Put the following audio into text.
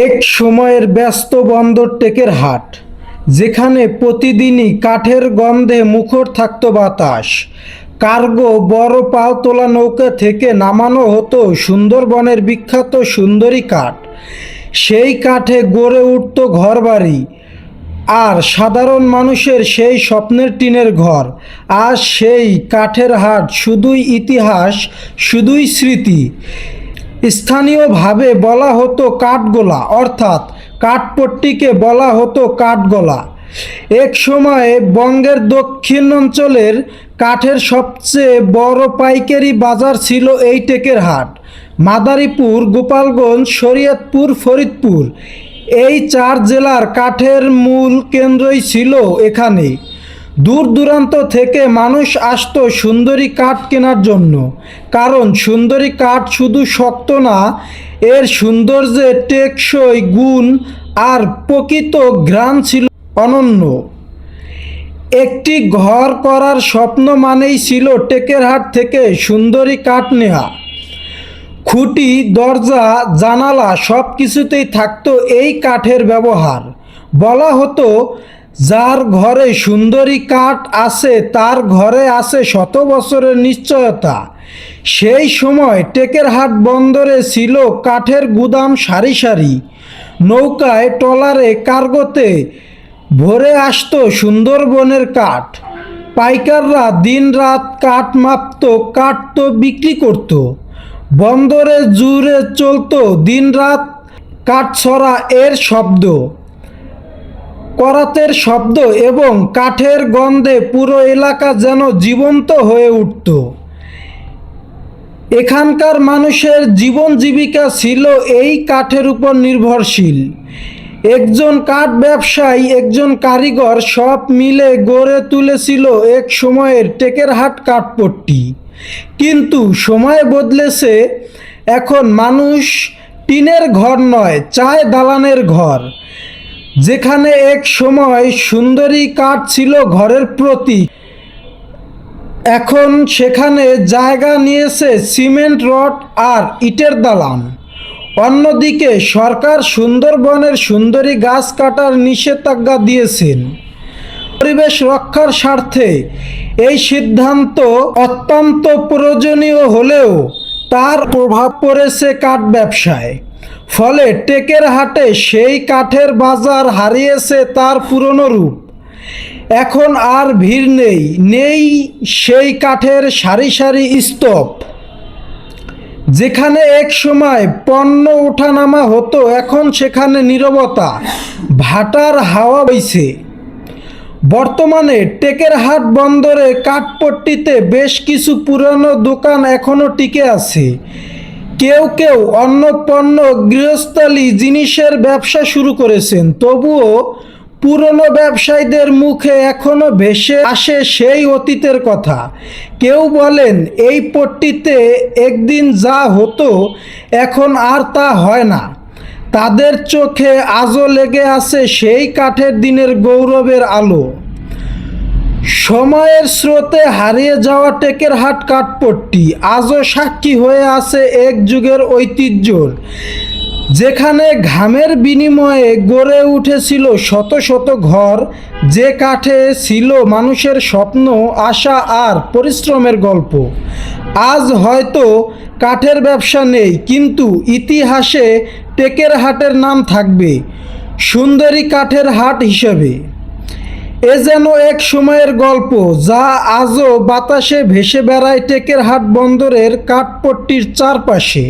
এক সময়ের ব্যস্ত বন্দর টেকের হাট, যেখানে প্রতিদিনই কাঠের গন্ধে মুখর থাকত বাতাস। কার্গো বড় পালতোলা নৌকা থেকে নামানো হতো সুন্দরবনের বিখ্যাত সুন্দরী কাঠ। সেই কাঠে গড়ে উঠত ঘরবাড়ি, আর সাধারণ মানুষের সেই স্বপ্নের টিনের ঘর। আর সেই কাঠের হাট শুধুই ইতিহাস, শুধুই স্মৃতি। স্থানীয়ভাবে বলা হতো কাঠগোলা, অর্থাৎ কাঠপট্টিকে বলা হতো কাঠগোলা। এক সময়ে বঙ্গের দক্ষিণ অঞ্চলের কাঠের সবচেয়ে বড় পাইকারি বাজার ছিল এই টেকের হাট। মাদারীপুর, গোপালগঞ্জ, শরীয়তপুর, ফরিদপুর। এই চার জেলার কাঠের মূল কেন্দ্রই ছিল এখানে। দূর দূরান্ত থেকে মানুষ আসতো সুন্দরী কাঠ কেনার জন্য। কারণ সুন্দরী কাঠ শুধু শক্ত না, এর সৌন্দর্যে টেকসই গুণ আর প্রকৃত ঘ্রাণ ছিল অনন্য। একটি ঘর করার স্বপ্ন মানেই ছিল টেকের হাট থেকে সুন্দরী কাঠ নেওয়া খুঁটি, দরজা, জানালা সব কিছুতেই থাকতো এই কাঠের ব্যবহার। বলা হতো যার ঘরে সুন্দরী কাঠ আছে, তার ঘরে আছে শত বছরের নিশ্চয়তা। সেই সময় টেকেরহাট বন্দরে ছিল কাঠের গুদাম সারি সারি। নৌকায়, ট্রলারে, কার্গোতে ভরে আসতো সুন্দরবনের কাঠ। পাইকাররা দিন রাত কাঠ মাপতো, কাঠ তো বিক্রি করতো। বন্দরে জুড়ে চলতো দিনরাত কাঠছড়া এর শব্দ। করাতের শব্দ এবং কাঠের গন্ধে পুরো এলাকা যেন জীবন্ত হয়ে উঠত। এখানকার মানুষের জীবন জীবিকা ছিল এই কাঠের উপর নির্ভরশীল। একজন কাঠ ব্যবসায়ী, একজন কারিগর সব মিলে গড়ে তুলেছিল এক সময়ের টেকেরহাট কাঠপট্টি। কিন্তু সময় বদলেছে, এখন মানুষ টিনের ঘর নয়, চায় দালানের ঘর। যেখানে এক সময় সুন্দরী কাঠ ছিল ঘরের প্রতি। এখন সেখানে জায়গা নিয়েছে সিমেন্ট, রড আর ইটের দালান। অন্যদিকে সরকার সুন্দরবনের সুন্দরী গাছ কাটার নিষেধাজ্ঞা দিয়েছেন। পরিবেশ রক্ষার স্বার্থে এই সিদ্ধান্ত অত্যন্ত প্রয়োজনীয় হলেও তার প্রভাব পড়েছে কাঠ ব্যবসায়। ফলে টেকের হাটে সেই কাঠের বাজার হারিয়েছে তার পুরনো রূপ। এখন আর ভিড় নেই নেই সেই কাঠের সারি সারি স্তূপ। যেখানে এক সময় পণ্য ওঠানামা হতো, এখন সেখানে নীরবতা, ভাটার হাওয়া বইছে। বর্তমানে টেকেরহাট বন্দরে কাঠপট্টিতে বেশ কিছু পুরনো দোকান এখনও টিকে আছে। কেউ কেউ অন্য পণ্য গৃহস্থলী জিনিসের ব্যবসা শুরু করেছেন। তবুও পুরনো ব্যবসায়ীদের মুখে এখনও ভেসে আসে সেই অতীতের কথা। কেউ বলেন, এই পট্টিতে একদিন যা হতো, এখন আর তা হয় না। তাদের চোখে আজও লেগে আছে সেই কাঠের দিনের গৌরবের আলো। সময়ের স্রোতে হারিয়ে যাওয়া টেকের হাট কাঠপট্টি আজও সাক্ষী হয়ে আছে এক যুগের ঐতিহ্যর যেখানে ঘামের বিনিময়ে গড়ে উঠেছিল শত শত ঘর, যে কাঠে ছিল মানুষের স্বপ্ন, আশা আর পরিশ্রমের গল্প। আজ হয়তো কাঠের ব্যবসা নেই, কিন্তু ইতিহাসে টেকের হাটের নাম থাকবে, সুন্দরী কাঠের হাট হিসেবে। এ যেন এক সময়ের গল্প, যা আজও বাতাসে ভেসে বেড়ায় টেকের হাট বন্দরের কাঠপট্টির চারপাশে।